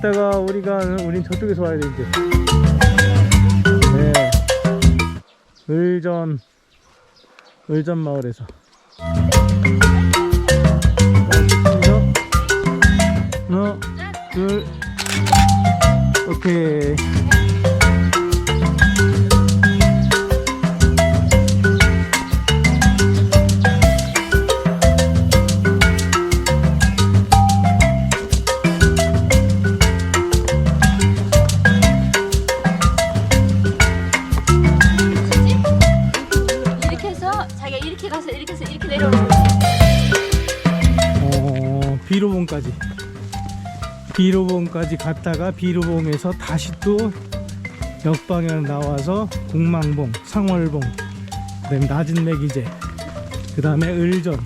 이따가 우리가 우린 저쪽에서 와야 돼 이제. 네. 을전 을전 마을에서. 하나, 둘, 오케이. 비로봉까지. 비로봉까지 갔다가 비로봉에서 다시 또 역방향 나와서 공망봉, 상월봉, 그다음에 낮은 매기제, 그 다음에 을전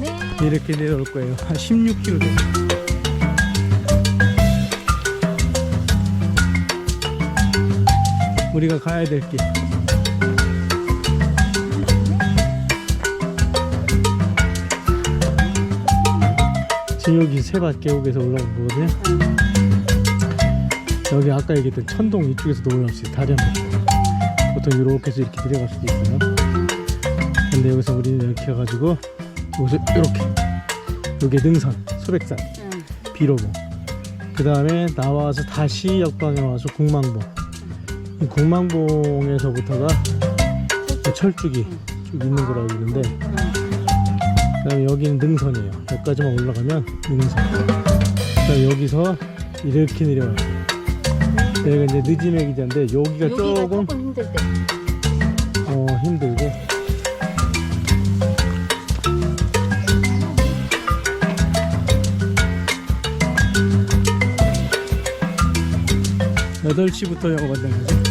네. 이렇게 내려올 거예요. 한 16km 돼요. 우리가 가야 될 길. 여기 세밭 계곡에서 올라온 거거든요. 여기 아까 얘기했던 천동 이쪽에서도 올라올 수 있어요. 다리 한 번. 보통 이렇게 해서 이렇게 내려갈 수도 있어요. 근데 여기서 우리는 이렇게 해가지고 여기서 이렇게 여기 능선 소백산 응. 비로봉 그 다음에 나와서 다시 역방에 와서 공망봉 이 공망봉에서부터가 철쭉이 쭉 있는 거라고 있는데 그 여기는 능선이에요 여기까지만 올라가면 능선 그 다음에 여기서 이렇게 내려와요 여기가 이제 늦음의 기자인데 여기가 여기가 조금 조금 힘들 때. 어, 힘들고 여덟 시부터 영업한다는 거죠?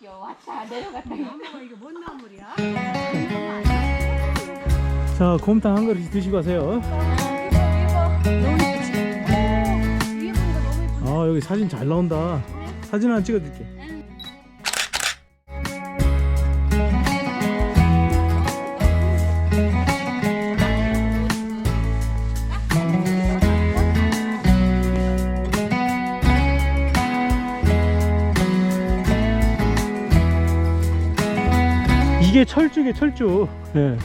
나무죠. 왔다 내려갔다. 자 곰탕 한 그릇 드시고 가세요. 아 여기 사진 잘 나온다. 사진 하나 찍어줄게 이게 철쭉이에요 철쭉 예.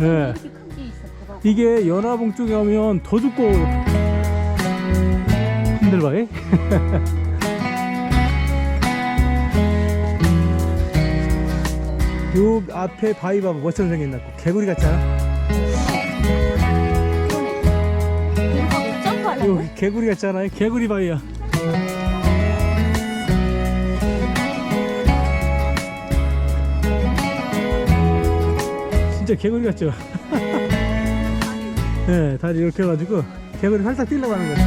예. 이렇게 큰 게 있어. 봐봐. 이게 연화봉 쪽에 오면 더 두꺼워 흔들봐 요 앞에 바위 봐봐 멋처럼 생겼나 개구리 같잖아 그러네. 내려가고 점프하려고. 요 개구리 같잖아요 개구리 바위야 진짜 개구리 같죠? 네 다리 이렇게 해가지고 개구리 살짝 뛰려고 하는 거야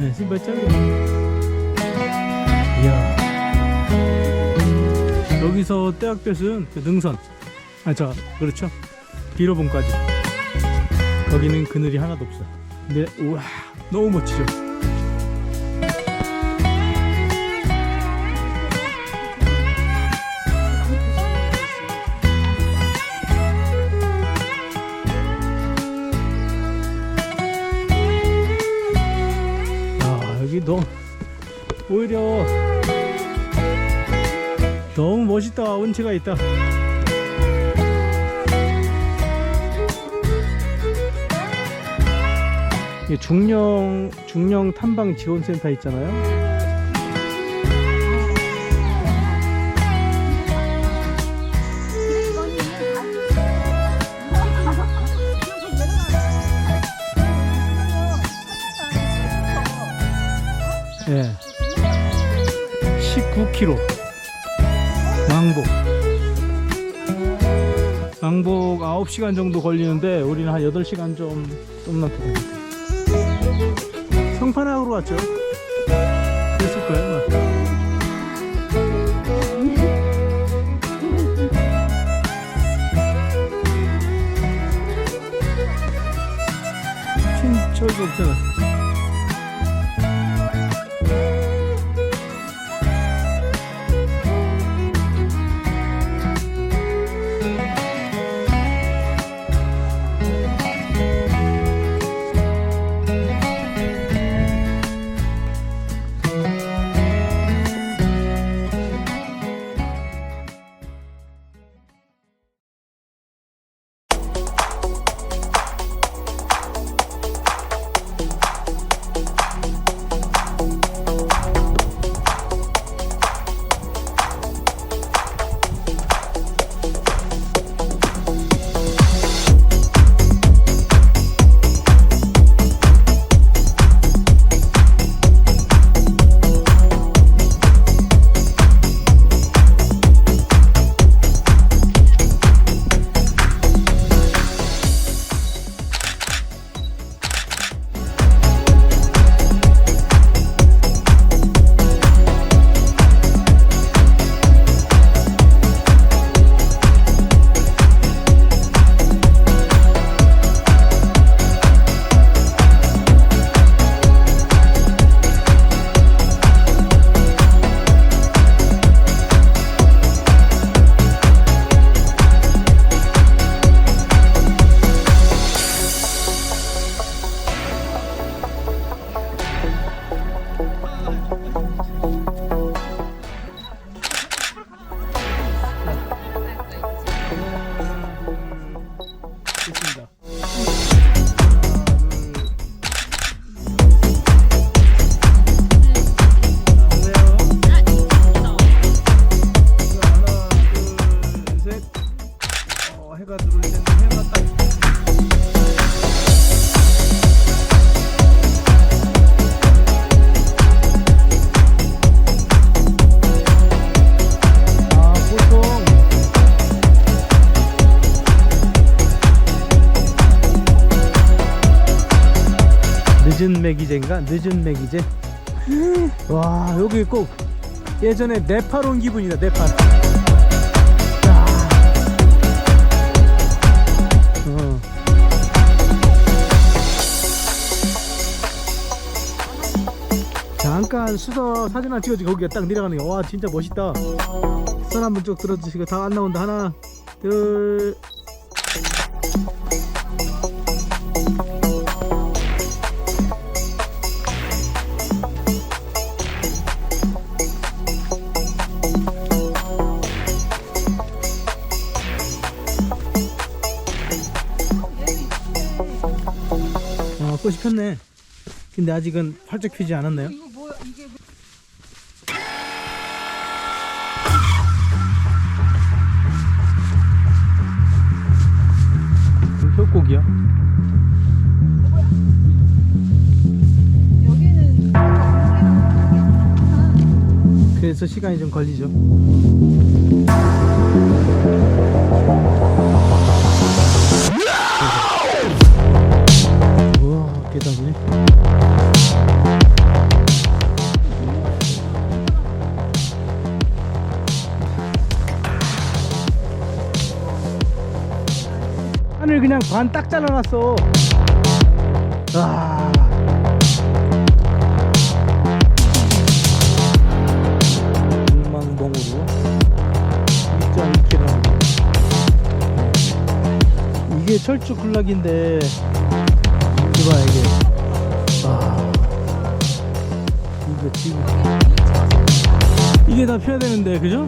네, 이야. 여기서 떼학볕은 그 능선 아 저 그렇죠? 비로봉까지. 거기는 그늘이 하나도 없어. 근데 우와 너무 멋지죠? 야 여기 너무 오히려 너무 멋있다. 운치가 있다 중령 중령 탐방 지원센터 있잖아요. 예. 19km 왕복. 왕복 9시간 정도 걸리는데 우리는 한 8시간 좀, 좀 넘게 걸렸어요 성판악으로 왔죠 그랬을 거예요 아마. 춘철이 없잖아 매기제인가? 늦은 매기제? 와 여기 꼭 예전에 네팔 온 기분이다 네팔 야. 어. 잠깐 수서 사진 하나 찍어주고 거기가 딱 내려가는 게 와 진짜 멋있다 손 한번 쭉 들어주시고 다 안 나온다 하나 둘 근데 아직은 활짝 피지? 이거 이게 뭐- 효곡이야. 그래서 시간이 좀 걸리죠. 반 딱 잘라놨어. 아. 공망봉으로 2.2km 이게 철쭉 군락인데 이봐 이게 아 이거 지금 이게 다 펴야 되는데 그죠?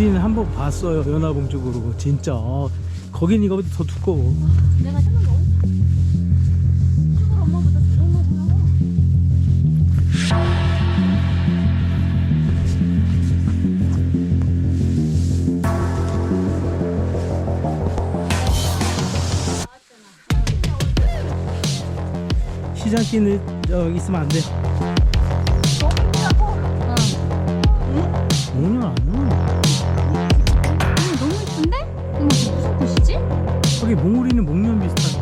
우리는 한 번 봤어요. 연화봉 쪽으로. 진짜. 어, 거긴 이거보다 더 두꺼워. 내가 엄마보다. 시장길은 저 있으면 안돼. 오늘 안 저기 몽우리는 목련 비슷한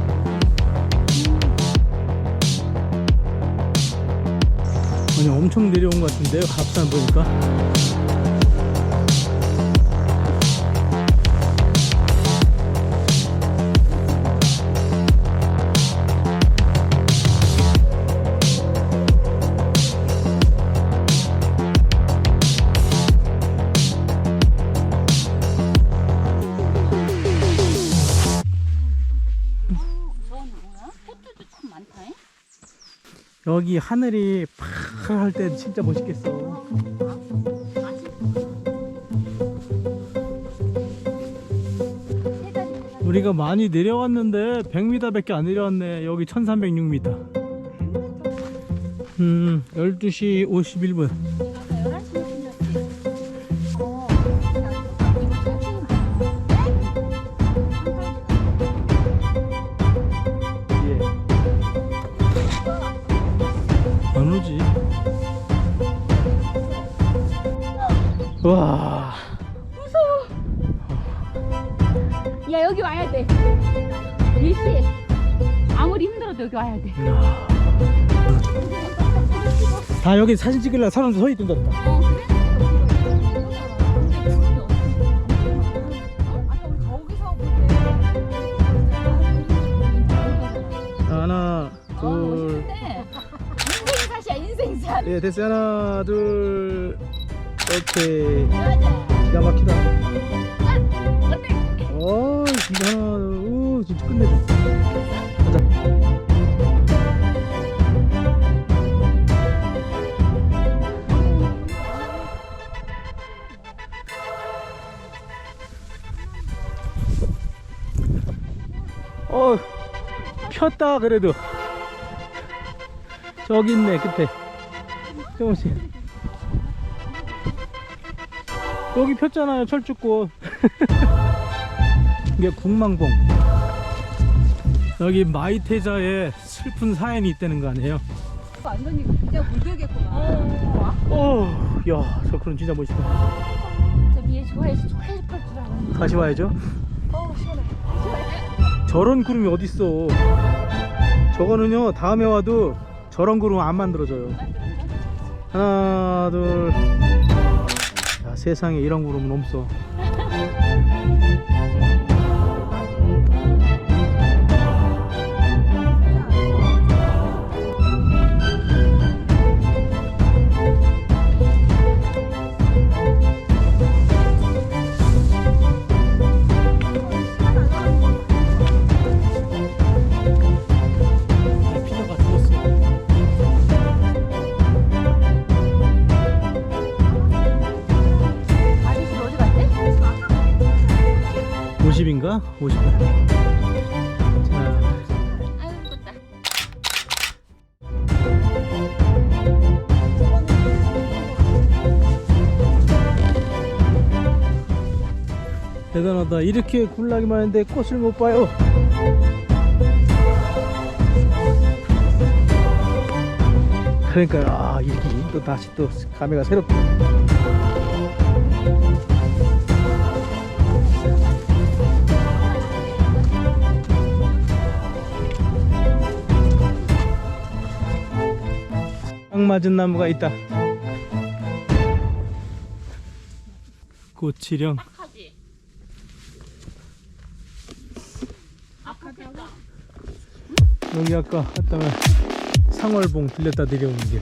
아니 엄청 내려온 것 같은데요? 갑산 보니까 여기 하늘이 팍할 때 진짜 멋있겠어. 우리가 많이 내려왔는데 100m 밖에 안 내려왔네. 여기 1306m 음 12시 51분 다 여기 사진 찍으려 사람들 서 저기서 하나 어, 둘. 인생샷이야, 인생샷. 예, 됐어 하나 둘 오케이 맞아. 기가 막히다 어때? 어 진짜 하나 오 폈다 그래도 저기 있네 끝에 조금씩 여기 폈잖아요 철쭉꽃 이게 국망봉 여기 마이태자의 슬픈 사연이 있다는 거 아니에요 완전히 그냥 물들겠구나. 어, 오야저 그런 진짜 멋있다 저 위에 좋아해서 좋아해서 펄줄 알았는데. 다시 와야죠. 저런 구름이 어딨어? 저거는요 다음에 와도 저런 구름 안 만들어져요. 하나 둘. 야, 세상에 이런 구름은 없어 대단하다. 이렇게 굴락이 많은데 꽃을 못 봐요. 그러니까 아 이렇게 또 다시 또 감회가 새롭다. 딱 맞은 나무가 있다. 꽃치령. 하지. 아프겠다. 여기 아까 갔다가 상월봉 들렸다 내려오는 길.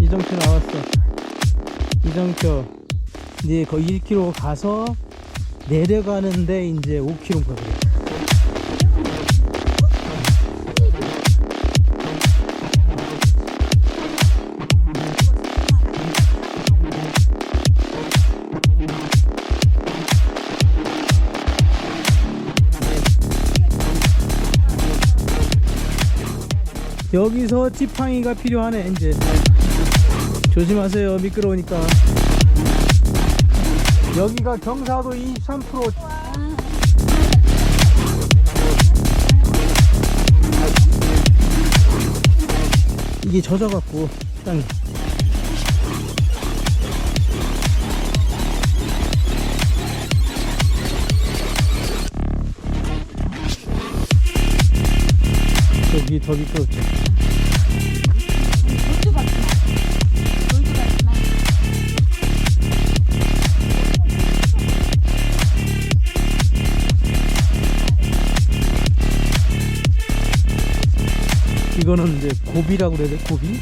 이정표 나왔어. 이정표. 이제 거의 1km 가서 내려가는데 이제 5km인가 그래. 여기서 지팡이가 필요하네 이제. 조심하세요. 미끄러우니까. 여기가 경사도 23% 이게 젖어갖고 땅이 저기 더 미끄럽죠. 이거는 이제 고비라고 그래야 돼 고비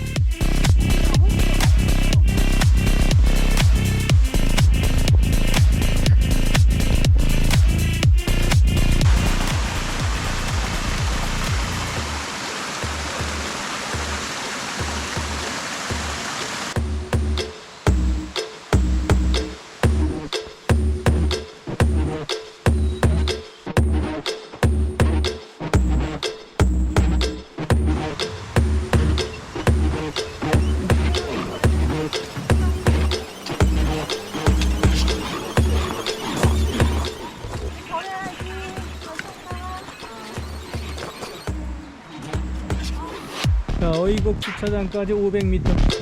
자 어이복 주차장까지 500m